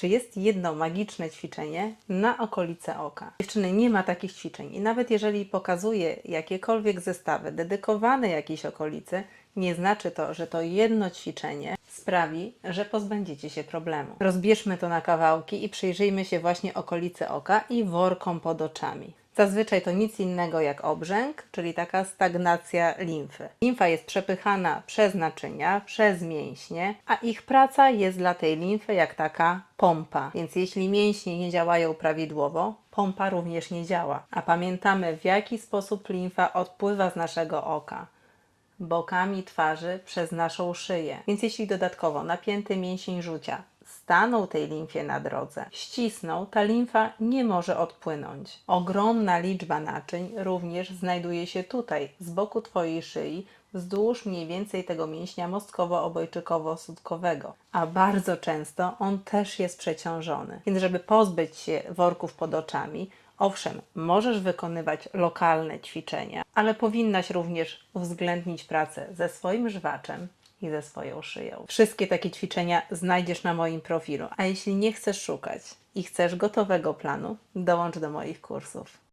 czy jest jedno magiczne ćwiczenie na okolice oka. Dziewczyny, nie ma takich ćwiczeń i nawet jeżeli pokazuję jakiekolwiek zestawy dedykowane jakiejś okolicy, nie znaczy to, że to jedno ćwiczenie sprawi, że pozbędziecie się problemu. Rozbierzmy to na kawałki i przyjrzyjmy się właśnie okolicy oka i workom pod oczami. Zazwyczaj to nic innego jak obrzęk, czyli taka stagnacja limfy. Limfa jest przepychana przez naczynia, przez mięśnie, a ich praca jest dla tej limfy jak taka pompa. Więc jeśli mięśnie nie działają prawidłowo, pompa również nie działa. A pamiętamy w jaki sposób limfa odpływa z naszego oka bokami twarzy przez naszą szyję. Więc jeśli dodatkowo napięty mięsień rzucia stanął tej limfie na drodze, ścisnął, ta limfa nie może odpłynąć. Ogromna liczba naczyń również znajduje się tutaj, z boku Twojej szyi, wzdłuż mniej więcej tego mięśnia mostkowo-obojczykowo-sudkowego, a bardzo często on też jest przeciążony. Więc żeby pozbyć się worków pod oczami, Owszem, możesz wykonywać lokalne ćwiczenia, ale powinnaś również uwzględnić pracę ze swoim żwaczem i ze swoją szyją. Wszystkie takie ćwiczenia znajdziesz na moim profilu, a jeśli nie chcesz szukać i chcesz gotowego planu, dołącz do moich kursów.